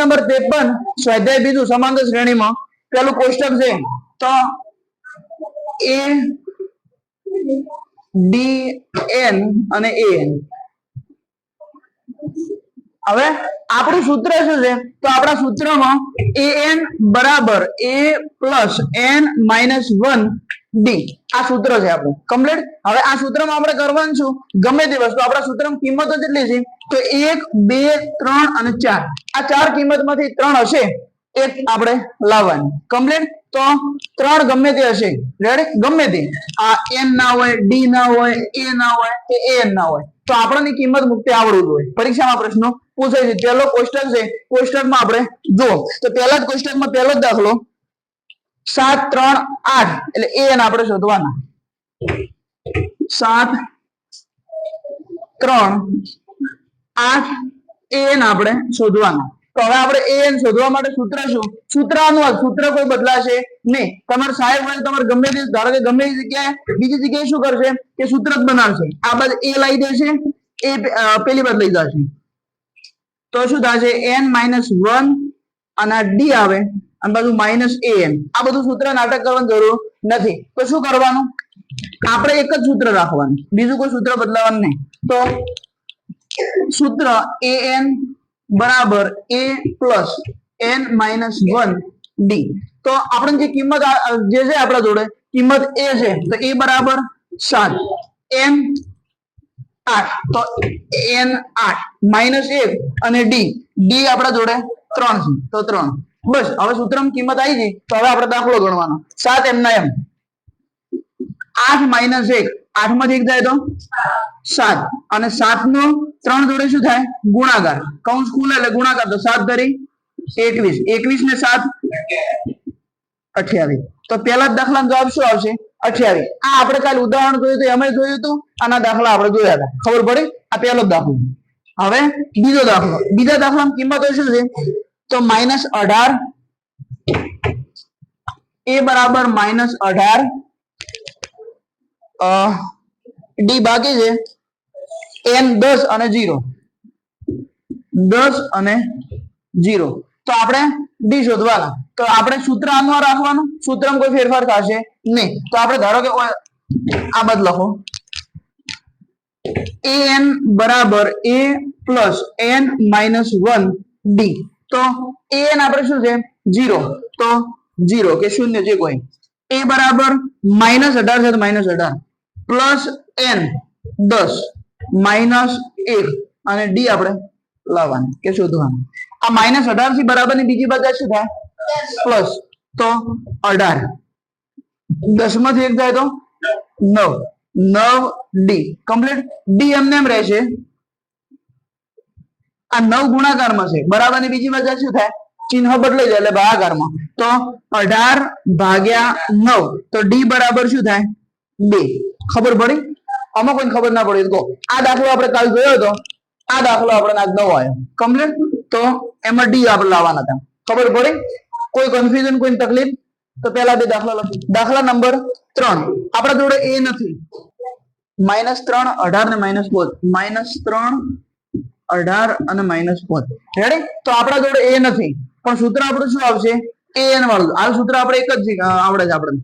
Number ત્રેપન સ્વાધ્યાય બીજું સમાંતર શ્રેણીમાં પેલું કોષ્ટક છે. તો એ ડી એન અને એ હવે આપણું સૂત્ર શું છે? તો આપણા સૂત્રમાં એ એન બરાબર A plus N minus one D આ સૂત્ર છે આપણું. કમ્પ્લીટ હવે આ સૂત્રમાં આપણે કરવાનું છું ગમે તે વસ્તુ. આપણા સૂત્રમાં કિંમતો કેટલી છે? તો એક, બે, ત્રણ અને ચાર. આ ચાર કિંમતમાંથી ત્રણ હશે. એક આપણે લાવવાની. કમ્પ્લીટ તો ત્રણ ગમે તે હશે. રેડી ગમે તે. આ એન ના હોય ડી ના હોય એ ના હોય, કે એન ના હોય. તો આપણને કિંમત મુક્તિ આવડવું જોઈએ. પરીક્ષામાં પ્રશ્નો પૂછાય છે. પહેલો કોષ્ટક છે. કોષ્ટકમાં આપણે જુઓ. તો પહેલા જ કોષ્ટકમાં પહેલો જ દાખલો સાત, ત્રણ, આઠ. એટલે એન આપણે શોધવાના. સાત, ત્રણ, આઠ એન આપણે શોધવાના. તો હવે આપણે એન શોધવા માટે સૂત્ર શું? સૂત્ર અનુવાદ સૂત્ર કોઈ બદલાશે નહીં. તમારે સાહેબ હોય તમારે ગમે તે, ધારો કે ગમે તે જગ્યાએ બીજી જગ્યાએ શું કરશે? કે સૂત્ર જ બનાવશે. આ બાજુ એ લાવી દેશે, એ પેલી બાજુ લઈ જશે. તો શું થશે? એન માઇનસ વન અને ડી આવે. અને બધું માઇનસ એ એમ આ બધું સૂત્ર નાટક કરવાની જરૂર નથી. તો શું કરવાનું? આપણે એક જ સૂત્ર રાખવાનું. બીજું કોઈ સૂત્ર બદલાવાનું નહીં. તો સૂત્ર એ એન બરાબર A plus N minus one D તો આપણે જે કિંમત જે છે આપણા જોડે, કિંમત એ છે, તો એ બરાબર સાત. એન આઠ. તો એન આઠ. માઇનસ એક અને ડી ડી આપણા જોડે ત્રણ છે. તો ત્રણ. બસ, હવે સૂત્રમાં કિંમત આવી ગઈ, તો હવે આપણે દાખલો ગણવાનો. સાત એમના એમ. આઠ માઇનસ એક. આઠમાંથી એક થાય તો? સાત. અને સાત નો ત્રણ જોડે શું થાય? ગુણાકાર. કૌંસ ખુલે એટલે ગુણાકાર, તો સાત ધરી એકવીસ. એકવીસ ને સાત? અઠ્યાવીસ. તો પહેલા જ દાખલા જવાબ શું આવશે? અઠ્યાવીસ. આ આપણે કાલે ઉદાહરણ જોયું હતું એમાં જોયું હતું આના દાખલા આપણે જોયા હતા. ખબર પડી? આ પહેલો દાખલો. હવે બીજો દાખલો. બીજા દાખલામાં કિંમતો શું છે તો માઇનસ અઢાર, એ બરાબર માઇનસ અઢાર ડી બાકી છે એન દસ અને જીરો દસ અને જીરો તો આપણે ડી શોધવાના. તો આપણે સૂત્ર આનું રાખવાનું? સૂત્રમાં કોઈ ફેરફાર થશે નહીં. તો આપણે ધારો કે આ બાદ લખો. એ એન બરાબર A plus N minus one D તો એ એન આપણે શું છે? જીરો તો જીરો કે શૂન્ય જે કોઈ? એ બરાબર માઇનસ અઢાર છે તો માઇનસ અઢાર. પ્લસ એન દસ. માઇનસ એક. અને ડી આપણે લાવવાનું, કે શોધવાનું. આ માઇનસ અઢારથી બરાબરની બીજી બાજુ શું થાય? પ્લસ તો અઢાર. દસમાંથી એક જાય તો નવ. નવ ડી કમ્પ્લીટ ડી એમને એમ રહેશે. આ નવ ગુણાકારમાં છે. બરાબરની બીજી બાજુ શું થાય? ચિહ્ન બદલાઈ જાય એટલે ભાગાકારમાં. તો અઢાર ભાગ્યા નવ. તો ડી બરાબર શું થાય? બે. ખબર પડી? આમાં કોઈ ખબર ના પડી તો આ દાખલો આપણે કાલ જોયો હતો. આ દાખલો આપણે આજ નવો આવ્યો. કમ્પ્લીટ? તો એમાં ડી આપણે લાવવાના હતા. ખબર પડી? કોઈ કન્ફ્યુઝન કોઈ તકલીફ? તો પહેલા બે દાખલા લખી દાખલા નંબર ત્રણ. આપણા જોડે એ નથી. માઇનસ ત્રણ, અઢાર ને માઇનસ બોલ. માઇનસ ત્રણ અઢાર અને માઇનસ પોચ રેડી તો આપણા જોડે એ નથી. પણ સૂત્ર આપણું શું આવશે? એ એન વાળું. આ સૂત્ર આપણે એક જ આવડે છે આપણને.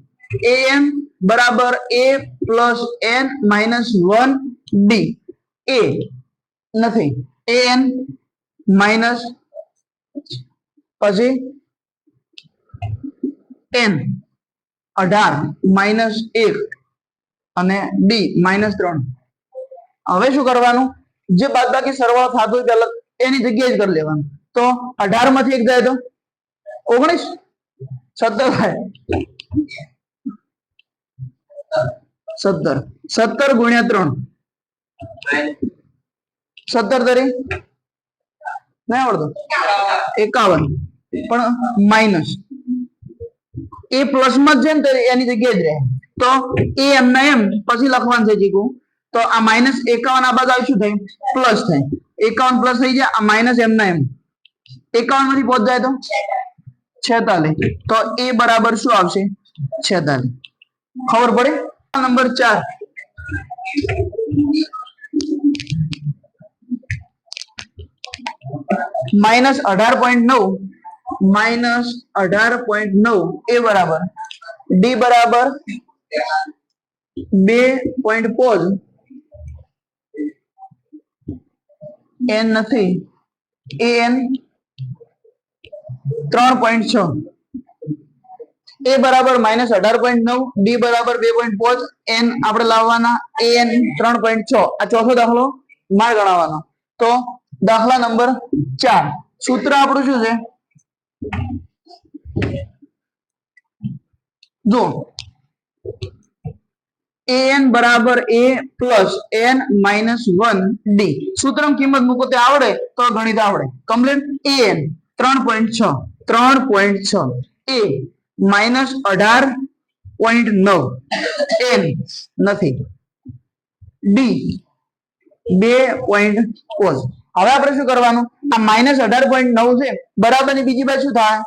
એ એન બરાબર A plus N minus one D એ નથી. એ એન માઇનસ પછી એન અઢાર માઇનસ એક અને ડી માઇનસ ત્રણ. હવે શું કરવાનું? જે બાદબાકી સરવાળો થતો હોય અલગ એની જગ્યાએ જ કરી લેવાનું. તો અઢારમાંથી એક જાય તો? ઓગણીસ? સત્તર થાય. સત્તર. સત્તર ગુણ્યા ત્રણ. સત્તર તરી? નહીં આવડતું? એકાવન. પણ માઇનસ એ પ્લસમાં જ છે ને એની જગ્યાએ જ રહે. તો એ એમના એમ. પછી લખવાનું છે ચીકુ તો આ માઇનસ એકાવન આ બાજુ આવી શું થાય પ્લસ થાય એકાવન પ્લસ થઈ જાય આ માઇનસ એમના એમ એકાવનમાંથી પહોંચ જાય તો? છેતાલીસ. તો એ બરાબર શું આવશે? છેતાલીસ. ખબર પડે? નંબર ચાર. માઇનસ અઢાર પોઈન્ટ નવ. માઇનસ અઢાર પોઈન્ટ નવ. એ બરાબર. ડી બરાબર બે પોઈન્ટ પોઝ એન નથી. એન ત્રણ પોઈન્ટ છ. એ બરાબર માઇનસ અઢાર પોઈન્ટ નવ ડી બરાબર બે પોઈન્ટ પાંચ એન આપણે લાવવાના એન ત્રણ પોઈન્ટ છ. આ ચોથો દાખલો માર ગણાવવાનો. તો દાખલા નંબર ચાર. સૂત્ર આપણું શું છે? જો એન બરાબર A plus N minus one D સૂત્રમાં કિંમત મૂકો તે આવડે? તો ગણિત આવડે. કમ્પ્લીટ એન ત્રણ પોઈન્ટ છ. ત્રણ પોઈન્ટ છ. નથી. ડી બે હવે આપણે શું કરવાનું? આ માઇનસ અઢાર પોઈન્ટ નવ છે. બરાબરની બીજી બાજુ શું થાય?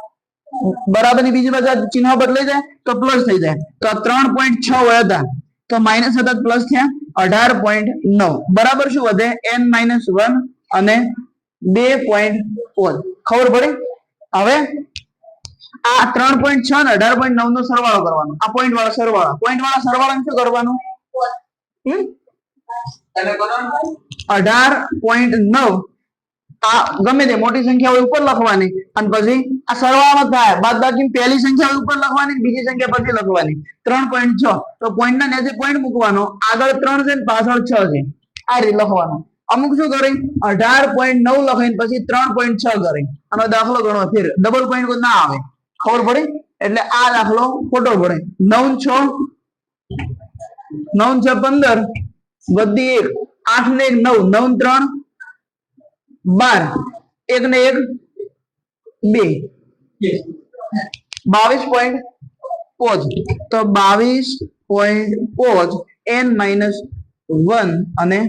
બરાબરની બીજી બાજુ ચિહ્ન બદલાઈ જાય તો પ્લસ થઈ જાય. તો ત્રણ પોઈન્ટ છ વયા તો માઇનસ હતા પ્લસ થયા અઢાર પોઈન્ટ નવ. બરાબર શું વધે? એન માઇનસ વન અને બે પોઈન્ટ ફોર ખબર પડી? હવે આ ત્રણ પોઈન્ટ છ ને અઢાર પોઈન્ટ નવ નો સરવાળો કરવાનો. આ પોઈન્ટ વાળા સરવાળા. પોઈન્ટ વાળા સરવાળા શું કરવાનું? અઢાર પોઈન્ટ નવ. આ ગમે તે મોટી સંખ્યા હોય ઉપર લખવાની. અને પછી આ સરવાળો થાય. બાદ બાકી પહેલી સંખ્યા ઉપર લખવાની બીજી સંખ્યા પછી લખવાની. ત્રણ પોઈન્ટ છ. તો પોઈન્ટ ના નેચે પોઈન્ટ મૂકવાનો. આગળ ત્રણ છે પાછળ છ છે. આ રીતે લખવાનો. અમુક શું કરે? અઢાર પોઈન્ટ નવ લખાઈને પછી ત્રણ પોઈન્ટ છ કરે. આનો દાખલો ગણો. ફેર ડબલ પોઈન્ટ ના આવે. ખબર પડે? એટલે આ દાખલો ખોટો પડે. નવ છ. નવ છ પંદર. વધી એક. આઠ ને એક નવ. નવ ત્રણ. બાર. એક ને એક બે. બાવીસ પોઈન્ટ પોચ. તો બાવીસ પોઈન્ટ પોચ એન માઇનસ વન અને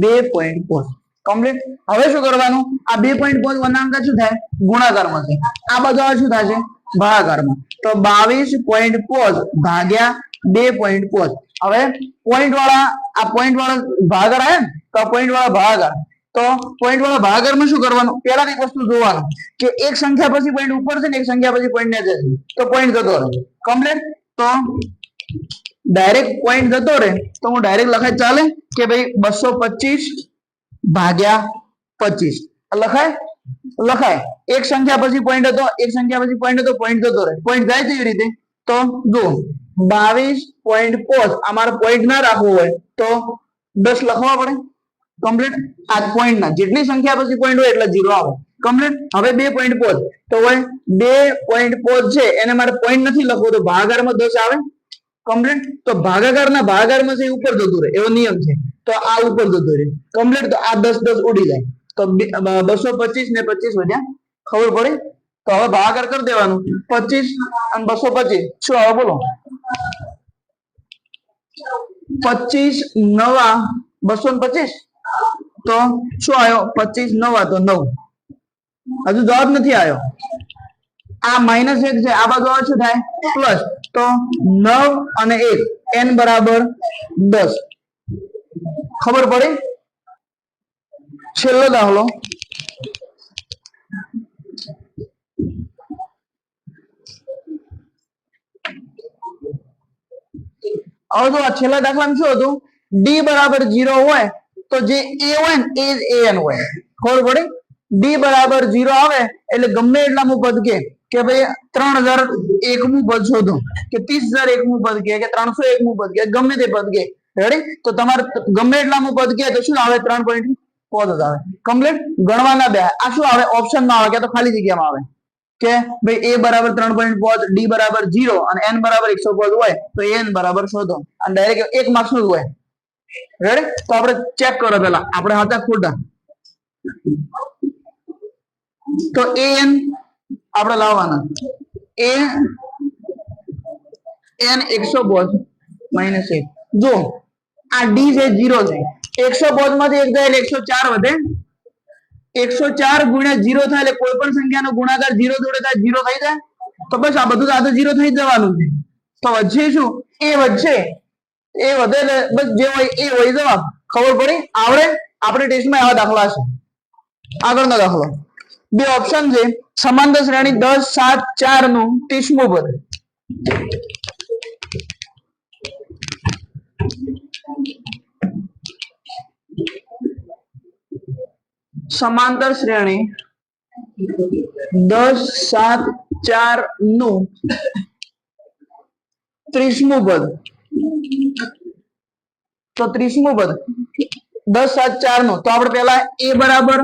બે પોઈન્ટ પોચ. કમ્પ્લીટ હવે શું કરવાનું? આ બે પોઈન્ટ પોચ વનાંક શું થાય? ગુણાકારમાં છે આ બધા શું થશે? ભાગાકારમાં. તો બાવીસ પોઈન્ટ પોચ ભાગ્યા બે પોઈન્ટ પોચ. હવે પોઈન્ટ વાળા આ પોઈન્ટ વાળા ભાગાકાર આવે ને? તો પોઈન્ટ વાળા ભાગાકાર. તો પોઈન્ટ વાળા ભાગાકારમાં શું કરવાનું? પેલા એક વસ્તુ જોવાનું કે એક સંખ્યા પછી પોઈન્ટ ઉપર છે ને એક સંખ્યા પછી પોઈન્ટ નીચે છે તો પોઈન્ટ જતો રહે. કમ્પ્લીટ તો ડાયરેક્ટ પોઈન્ટ જતો રહે. તો હું ડાયરેક્ટ લખાય ચાલે કે ભાઈ બસો પચીસ ભાગ્યા પચીસ. લખાય? લખાય. એક સંખ્યા પછી પોઈન્ટ હતો, એક સંખ્યા પછી પોઈન્ટ હતો પોઈન્ટ જતો રહે. પોઈન્ટ જાય કેવી રીતે. તો જો બાવીસ પોઈન્ટ પોચ. અમારે પોઈન્ટ ના રાખવું હોય તો દસ લખવા પડે. કમ્પ્લીટ આ પોઈન્ટ ના. જેટલી સંખ્યા પછી પોઈન્ટ હોય એટલે જીરો આવે. કમ્પ્લીટ હવે બે પોઈન્ટ પોચ તો હોય બે પોઈન્ટ પોચ છે. એને મારે પોઈન્ટ નથી લખવું, તો ભાગાકારમાં દસ આવે. કમ્પ્લીટ તો ભાગાકારના ભાગાકારમાં છે ઉપર જતું રહે. એવો નિયમ છે. તો આ ઉપર જતું રહે. કમ્પ્લીટ તો આ દસ દસ ઉડી જાય. તો બસો પચીસ ને પચીસ વધ્યા. ખબર પડી? તો હવે ભાગાકાર કરી દેવાનું. પચીસ અને બસો પચીસ. શું હવે બોલો. પચીસ નવા બસો ને પચીસ? તો શું આવ્યો પચીસ, નવા તો નવ. હજુ જવાબ નથી આવ્યો આ માઇનસ એક છે, આ બાજુ આવે શું થાય? પ્લસ તો નવ અને એક. એન બરાબર દસ. ખબર પડી? છેલ્લો દાખલો. હવે તો આ છેલ્લા દાખલામાં શું હતું? ડી બરાબર જીરો હોય તો જે એ હોય ને એ જ એન હોય ખબર પડી? ડી બરાબર જીરો આવે, એટલે ગમે એટલામું પદ કે કે ભાઈ ત્રણ હજાર એકમું પદ શોધો, કે ત્રીસ હજાર એકમું પદ કે કે ત્રણસો એકમું પદ કે, ગમે તે પદ કે. રેડી તો તમારે ગમે એટલામું પદ કે, તો શું આવે? ત્રણ પોઈન્ટ પદ જ આવે. કમ્પ્લીટ ગણવાના બે. આ શું આવે? ઓપ્શનમાં આવે કે તો ખાલી જગ્યામાં આવે. કે ભાઈ એ બરાબર ત્રણ પોઈન્ટ પાંચ ડી બરાબર જીરો અને એન બરાબર એકસો પદ હોય, તો એન બરાબર શોધો. અને ડાયરેક્ટ એક માર્ક્સનું હોય. રેડી તો આપણે ચેક કરો પેલા આપણે હતા ખોટા તો એન આપણે લાવવાના. એ એન એકસો પાંચ માઇનસ એક. જો આ ડી છે જીરો છે. એકસો પાંચમાંથી એક થાય એકસો ચાર વધે. એકસો ચાર ગુણ્યા જીરો થાય એટલે કોઈ પણ સંખ્યાનો ગુણાકાર જીરો જોડે થાય જીરો થઈ જાય. તો બસ આ બધું તો આ તો જીરો થઈ જવાનું છે. તો વચ્ચે શું? એ વચ્ચે એ વધે ને બસ જે હોય એ હોય જવાબ ખબર પડી? આવડે? આપણે ટેસ્ટમાં આવા દાખલા છે આગળનો દાખલો. બે ઓપ્શન છે. સમાંતર શ્રેણી દસ, સાત, ચારનું ત્રીસમું પદ સમાંતર શ્રેણી દસ, સાત, ચારનું ત્રીસમું પદ તો ત્રીસમું પદ. દસ સાત ચારનું તો આપણે પેલા એ બરાબર,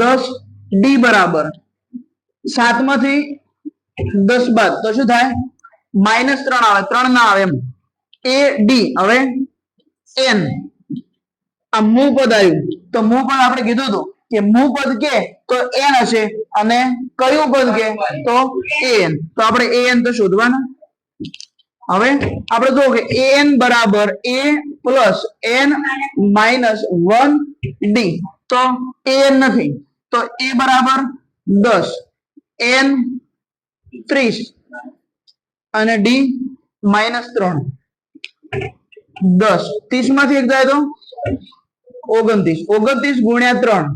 દસ ડી બરાબર. સાતમાંથી દસ બાદ. તો શું થાય? માઇનસ ત્રણ આવે. ત્રણ ના આવે એમ. એ ડી. હવે એન. આ મૂ પદ આવ્યું. તો મૂ પદ આપણે કીધું હતું કે મૂ પદ કે તો એન હશે. અને કયું પદ કે તો એન. તો આપણે એન તો શોધવાના. હવે આપણે જો કે એન બરાબર A plus N minus one D તો એન નથી. તો એ બરાબર દસ. એન ત્રીસ. અને ડી માઇનસ ત્રણ. દસ. ત્રીસમાંથી એક જાય તો ઓગણત્રીસ. ઓગણત્રીસ ગુણ્યા ત્રણ.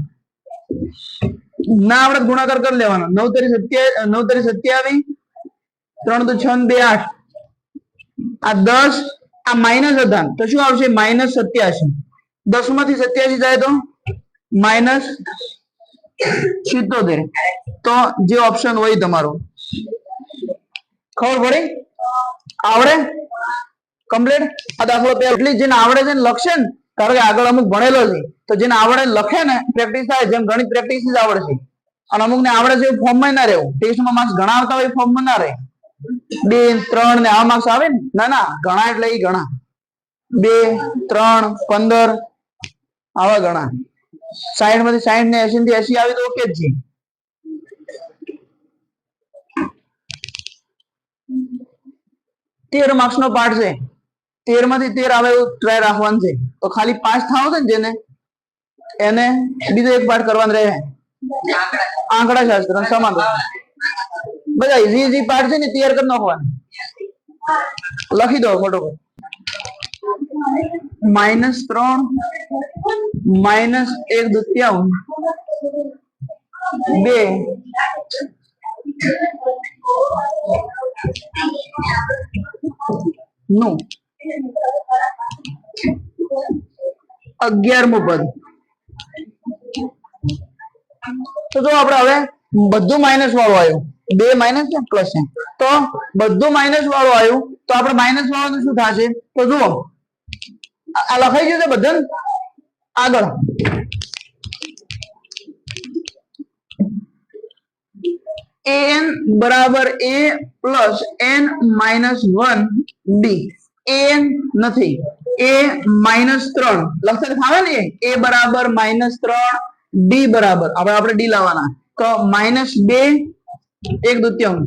ના, આપણે ગુણાકાર કરી લેવાનો. નવ તરી સત્યા નવ તરી સત્યાવીસ. ત્રણ તો છ બે આઠ. આ દસ, આ માઇનસ હતા તો શું આવશે? માઇનસ સત્યાસી. દસમાંથી સત્યાસી જાય તો? માઇનસ સિત્તોતેર. તો જે ઓપ્શન હોય તમારો. ખબર પડી? આવડે? કમ્પ્લીટ? આ દાખલો એટલી જેને આવડે છે ને લખશે ને કારણ કે આગળ અમુક ભણેલો છે, તો જેને આવડે લખે ને પ્રેક્ટિસ થાય, જેમ ઘણી પ્રેક્ટિસ જ આવડે છે અને અમુક ને આવડે છે ફોર્મમાં ના રહેવું. ટેસ્ટમાં માર્ક્સ ઘણા આવતા હોય ફોર્મમાં ના રહે. બે, ત્રણ ને આ માર્ક્સ આવે ને? ના ના, ઘણા એટલે એ ઘણા. બે, ત્રણ, પંદર, આવા ઘણા. સાઈઠમાંથી સાઈઠ ને એસી થી એસી આવી તો ઓકે જ તેર માર્ક્સ નો પાઠ છે. તેરમાંથી તેર આવે એવું ટ્રાય રાખવાનું છે. તો ખાલી પાંચ થાવ છે ને જેને, એને બીજો એક પાઠ કરવાનો રહે. આંકડા શાસ્ત્ર સમાન બધા ઈઝી ઈઝી પાર્ટ છે ને, તૈયાર કરી નાખવાના. લખી દો ફટોફટ માઇનસ ત્રણ માઇનસ એક દુત્યાઉન બે નું અગિયારમું પદ. તો જો આપણે હવે બધું માઇનસ વાળું આવ્યું. બે માઇનસ છે પ્લસ છે. તો બધું માઇનસ વાળું આવ્યું. તો આપણે માઇનસ વાળું શું થશે? તો જુઓ. આ આ લખાઈ ગયું છે બધન? આગળ. એન બરાબર A plus N minus one D N નથી. એ માઇનસ ત્રણ. લખતા ફાવે ને? એ બરાબર માઇનસ ત્રણ ડી બરાબર. આપણે આપણે ડી લાવવાના. તો માઇનસ બે એક દુત્યાંશ.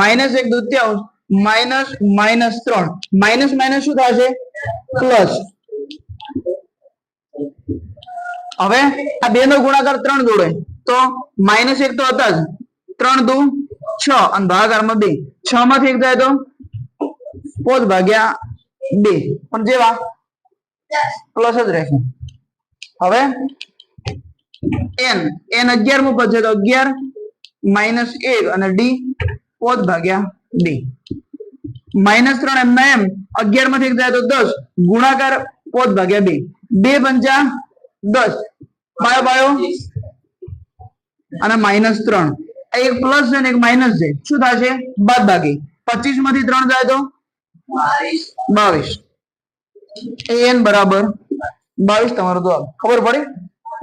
માઇનસ એક દુત્યાંશ, માઇનસ માઇનસ ત્રણ. માઇનસ માઇનસ શું થશે? પ્લસ. હવે આ બે નો ગુણાકાર ત્રણ જોડે તો માઇનસ એક તો હતા જ. ત્રણ દુ છ. અને ભાગાકારમાં બે. છ માંથી એક થાય તો પોચ ભાગ્યા બે. પણ જેવા પ્લસ જ રહેશે. હવે એન એન અગિયારમું પદ છે તો અગિયાર માઇનસ એક અને ડી પોત ભાગ્યા ડી માઇનસ ત્રણ એમના એમ અગિયારમાંથી એક જાય તો દસ, ગુણાકાર પોત ભાગ્યા બે. બે પંચા દસ. બાયો બાયો અને માઇનસ ત્રણ. એક પ્લસ છે ને એક માઇનસ છે. શું થશે? બાદ બાકી પચીસમાંથી ત્રણ જાય તો બાવીસ. એન બરાબર બાવીસ તમારો જવાબ ખબર પડી?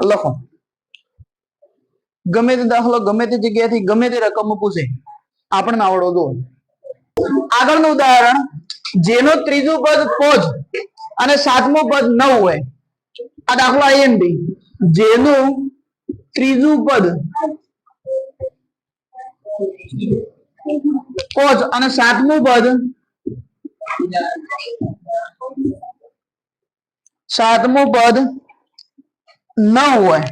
લખો. ગમે તે દાખલો, ગમે તે જગ્યાએથી, ગમે તે રકમ પૂછે, આપણને આવડો દો આગળનું ઉદાહરણ, જેનો ત્રીજું પદ પોજ અને સાતમું પદ નવ હોય. આ દાખલો આઈએમપી જેનું ત્રીજું પદ પોજ અને સાતમું પદ સાતમું પદ ન હોય.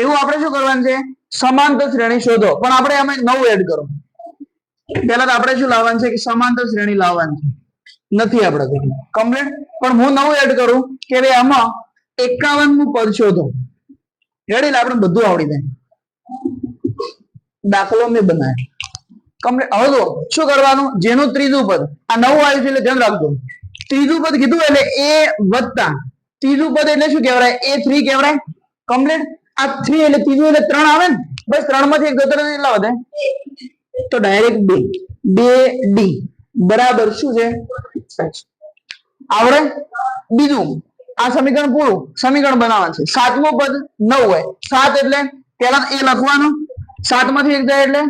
એવું આપણે શું કરવાનું છે? સમાંતર શ્રેણી શોધો. પણ આપણે અમે નવું એડ કરો. પેલા આપણે શું લાવવાનું છે કે સમાંતર શ્રેણી લાવવાની છે. નથી આપણે કર્યું કમ્પ્લીટ પણ હું નવું એડ કરું કે ભાઈ આમાં એકાવનનું પદ શોધો. એટલે આપણે બધું આવડી જાય. દાખલો મેં બનાવ્યો. કમ્પ્લીટ હવે શું કરવાનું? જેનું ત્રીજું પદ. આ નવું આવ્યું છે એટલે ધ્યાન રાખજો. ત્રીજું પદ કીધું એટલે એ વત્તા. ત્રીજું પદ એટલે શું કહેવાય? એ થ્રી કહેવાય. કમ્પ્લીટ આ થ્રી એટલે ત્રીજું એટલે ત્રણ આવે ને? બસ ત્રણમાંથી એક રહે કેટલા વધે તો ડાયરેક્ટ બે. બે ડી બરાબર શું છે? આવડે? બીજું. આ સમીકરણ પૂરું. સમીકરણ બનાવવાનું છે. સાતમું પદ નવ હોય. સાત એટલે પેલા એ લખવાનું. સાતમાંથી એક જાય એટલે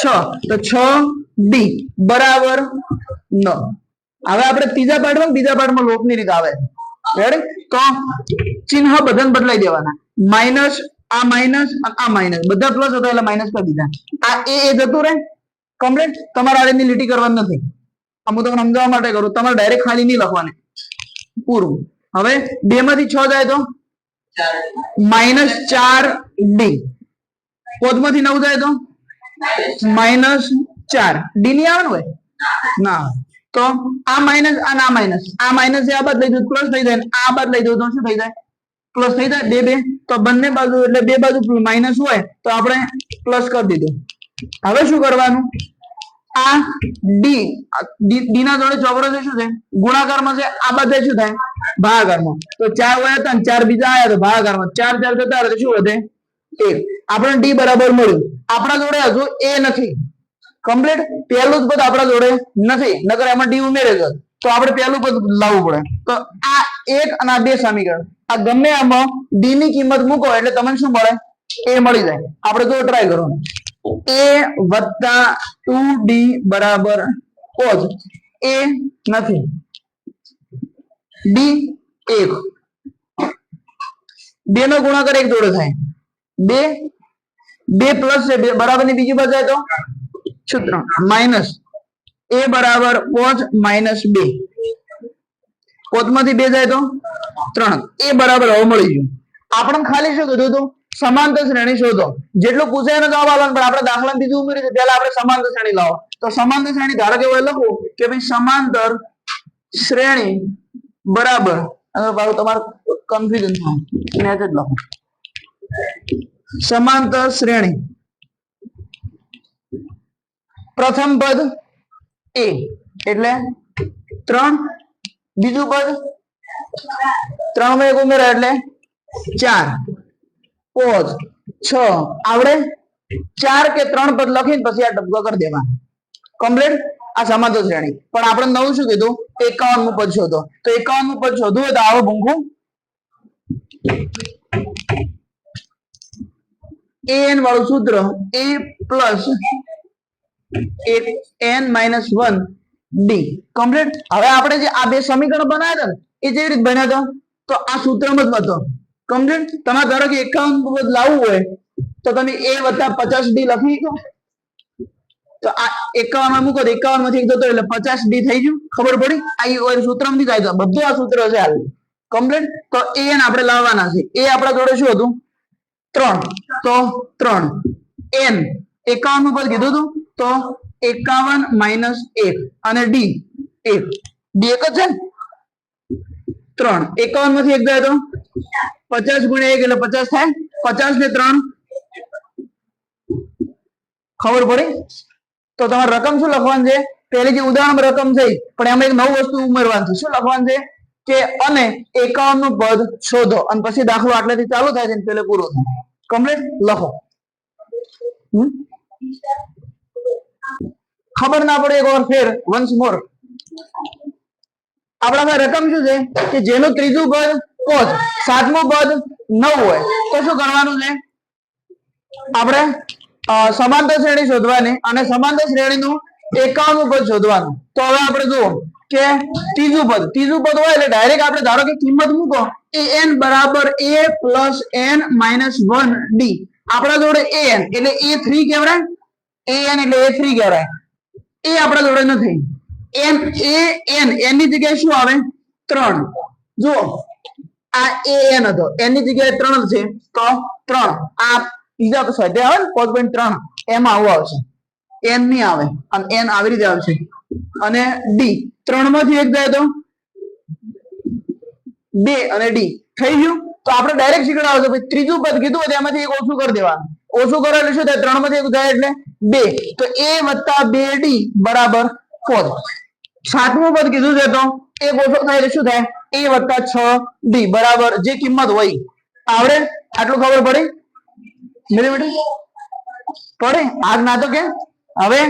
છ. તો છ ડી બરાબર નવ. હવે આપણે ત્રીજા પાઠમાં બીજા પાઠમાં લોપની રીત આવે. તો ચિહ્ન બધાને બદલાઈ દેવાના. માઇનસ, આ માઇનસ આ માઇનસ. બધા પ્લસ હતા એટલે માઇનસ કરી દીધા. આ એ એ જતું રહે. કમ્પ્લીટ તમારે આડેની લીટી કરવાની નથી. આ હું તમને સમજાવવા માટે કરું. તમારે ડાયરેક્ટ ખાલી નહીં લખવાની. પૂરું. હવે બે માંથી છ જાય તો? માઇનસ ચાર ડી પોદમાંથી નવ જાય તો? માઇનસ ચાર. ડી ની આવે ને ના. તો આ માઇનસ આ ના માઇનસ. આ માઇનસ આ બાદ લઈ દઉં પ્લસ થઈ જાય આ બાદ લઈ દઉં તો શું થઈ જાય? પ્લસ થઈ થાય, બે બે. તો બંને બાજુ, એટલે બે બાજુ માઇનસ હોય, તો આપણે પ્લસ કરી દીધું. હવે શું કરવાનું? આ ડી ડી ના જોડે ચોપડો છે શું છે? ગુણાકારમાં છે, આ બધે શું થાય? ભાગાકારમાં. તો ચાર વયા હતા ને ચાર બીજા આવ્યા તો ભાગાકારમાં. ચાર ચાર જતા તો શું વધે? એક. આપણે ડી બરાબર મળ્યું. આપણા જોડે હજુ એ નથી. કમ્પ્લીટ પહેલું જ પદ આપણા જોડે નથી. નકર એમાં ડી ઉમેરે છે. તો આપણે પહેલું પદ લાવવું પડે. તો આ એક અને આ બે સમીકરણ. આ ગમે આમાં ડી ની કિંમત મૂકો એટલે તમને શું મળે? એ મળી જાય. આપણે તો ટ્રાય કરવાનું. એ વત્તા ટુ ડી બરાબર કોજ એ નથી. ડી એક. બે નો ગુણાકાર એક જોડે થાય. બે. બે પ્લસ છે બરાબરની બીજી બાજુ તો શું ત્રણ માઇનસ એ બરાબર પોચ માઇનસ બે. પોચમાંથી બે જાય તો? ત્રણ. એ બરાબર હવે મળી ગયું. આપણને ખાલી શું કીધું હતું? સમાંતર શ્રેણી શોધો. જેટલું પૂછે એનો જવાબ આપવાનો, પણ આપણે દાખલા બીજું ઉમેરી છે, પહેલા આપણે સમાંતર શ્રેણી લાવો. તો સમાંતર શ્રેણી ધારો કે એવું લખવું કે ભાઈ સમાંતર શ્રેણી બરાબર. પાછું તમારે કન્ફ્યુઝન થાય. જ લખો. સમાંતર શ્રેણી. પ્રથમ પદ એ. એટલે ત્રણ. બીજું પદ? ત્રણમાં એક ઉમેરા એટલે ચાર. પોચ છ. આવડે? ચાર કે ત્રણ પદ લખીને પછી આ ટપકો કરી દેવાનો. કમ્પ્લીટ? આ સમાંતર શ્રેણી. પણ આપણે નવું શું કીધું? એકાવનનું પદ શોધો. તો એકાવનનું પદ શોધવું હોય તો આવો ભૂંખું. એન વાળું સૂત્ર a plus n minus one d complete હવે આપણે જે આ બે સમીકરણ બનાવ્યા હતા એ જેવી રીતે બન્યા હતા? તો આ સૂત્રમાં જ હતો. કમ્પ્લીટ તમારે ધારો કે એકાવન લાવવું હોય, તો તમે એ વત્તા પચાસ ડી લખી શકો. તો આ એકાવનમાં મૂકો એકાવનમાંથી એક એટલે પચાસ ડી થઈ ગયું. ખબર પડી? આ સૂત્રમાંથી થાય તો બધું આ સૂત્ર છે હાલ કમ્પ્લીટ તો એ આપણે લાવવાના છે. એ આપણા જોડે શું હતું? ત્રણ. તો ત્રણ. એન એકાવનનું કીધું હતું? તો એકાવન માઇનસ એક અને ડી એક. ડી એક જ છે ને? ત્રણ. એકાવનમાંથી એક ગયો તો? પચાસ ગુણ્યા એક એટલે પચાસ થાય. પચાસ ને ત્રણ. ખબર પડી? તો તમારે રકમ શું લખવાની છે? પહેલી જે ઉદાહરણ રકમ છે પણ એમાં એક નવું વસ્તુ ઉમેરવાનું છે. શું લખવાનું છે? કે અને એકાવનનું પદ શોધો. અને પછી દાખલો આટલેથી ચાલુ થાય છે પેલે પૂરો થાય. કમ્પ્લીટ? લખો. હમ? ખબર ના પડે એક વાર ફેર વન્સ મોર આપણામાં રકમ શું છે? કે જેનું ત્રીજું પદ પોચ, સાતમું પદ નવ હોય. તો શું કરવાનું છે? આપણે સમાંતર શ્રેણી શોધવાની અને સમાંતર શ્રેણીનું એકાવન પદ શોધવાનું. તો હવે આપણે જુઓ કે ત્રીજું પદ ત્રીજું પદ હોય એટલે ડાયરેક્ટ આપણે ધારો કે કિંમત મૂકો, એ એન બરાબર a plus n minus one d આપણા જોડે એ એન એટલે એ થ્રી કહેવાય. એન એટલે એ થ્રી કહેવાય. એ આપણા જોડે નથી. એન એન એની ની જગ્યાએ શું આવે? ત્રણ. જુઓ. આ એન હતો. એની ની જગ્યાએ ત્રણ છે. તો ત્રણ. આ બીજા સ્વાધ્યાય આવે ને પાંચ પોઈન્ટ ત્રણ. એમાં આવું આવશે. એન નહીં આવે. અને એન આવી રીતે આવશે. અને ડી ત્રણમાંથી એક જાય તો? બે અને ડી થઈ ગયું? તો આપણે ડાયરેક્ટ શીખવાડો છે. ત્રીજું પદ કીધું એમાંથી એક ઓછું કરી દેવાનું. ઓછું કરો એટલે શું થાય? ત્રણમાંથી એક જાય એટલે બે. તો એ વત્તા બે ડી બરાબર ફોર સાતમું પદ કીધું છે તો એ ઓછો થાય શું થાય? એ વત્તા છ ડી. બરાબર જે કિંમત હોય. આવડે? આટલું ખબર પડી? મિલીમીટર? પડે? આગ ના તો કે? હવે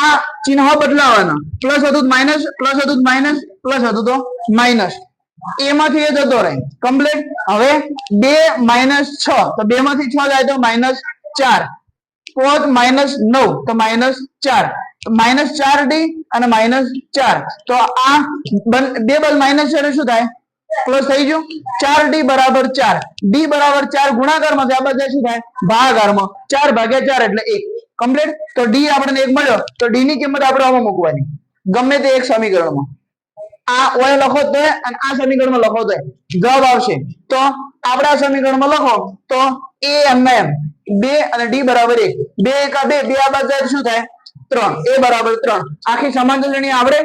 આ ચિહ્ન બદલાવાના. પ્લસ હતું માઇનસ પ્લસ હતું માઇનસ પ્લસ હતું તો માઇનસ એમાંથી એ જતો રહે. કમ્પ્લીટ હવે બે માઇનસ છ. તો બે માંથી છ જાય તો માઇનસ ચાર. પોત માઇનસ નવ, તો માઇનસ ચાર. માઇનસ ચાર ડી અને માઇનસ ચાર. તો આ બે બલ માઇનસ છે શું થાય? પ્લસ થઈ ગયું? ચાર ડી બરાબર ચાર. ડી બરાબર ચાર ગુણાકારમાં આ બધા શું થાય? ભાગાકારમાં. ચાર ભાગ્યા ચાર એટલે એક. કમ્પ્લીટ તો ડી આપણને એક મળ્યો. તો ડી ની કિંમત આપણે આમાં મૂકવાની. ગમે તે એક સમીકરણમાં. આ ઓય લખો તો અને આ સમીકરણમાં લખો તો જવાબ આવશે. તો આપણા સમીકરણમાં લખો. તો એ એમ એમ બે અને ડી બરાબર એક. બે એકા બે બે આ બાદ શું થાય? ત્રણ. એ બરાબર ત્રણ. આખી સમાંતર શ્રેણી આપણે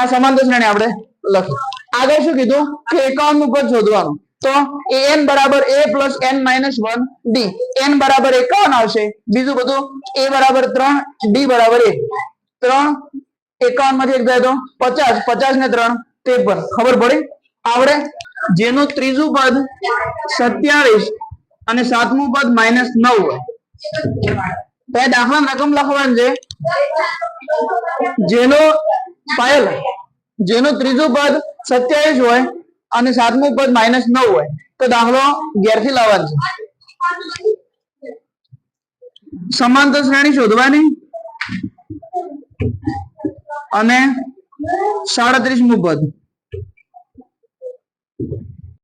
આ સમાંતર શ્રેણી આપણે લખી. આગળ શું કીધું? કે એકાવનનું પદ શોધવાનું. તો એન બરાબર a plus n minus one d n બરાબર એકાવન આવશે. બીજું બધું? એ બરાબર ત્રણ ડી બરાબર એક. ત્રણ, એકાવનમાંથી એક થાય તો પચાસ. પચાસ ને ત્રણ, ત્રેપન. ખબર પડી? આવડે? જેનું ત્રીજું પદ સત્યાવીસ અને સાતમું પદ માઇનસ નવ હોય. તો એ દાખલા રકમ લખવાનું છે. જેનો પાયલ, જેનો ત્રીજું પદ સત્યાવીસ હોય અને સાતમું પદ માઇનસ નવ હોય. તો દાખલો ઘેરથી લાવવાનો છે. સમાંતર શ્રેણી શોધવાની અને સાડત્રીસમું પદ.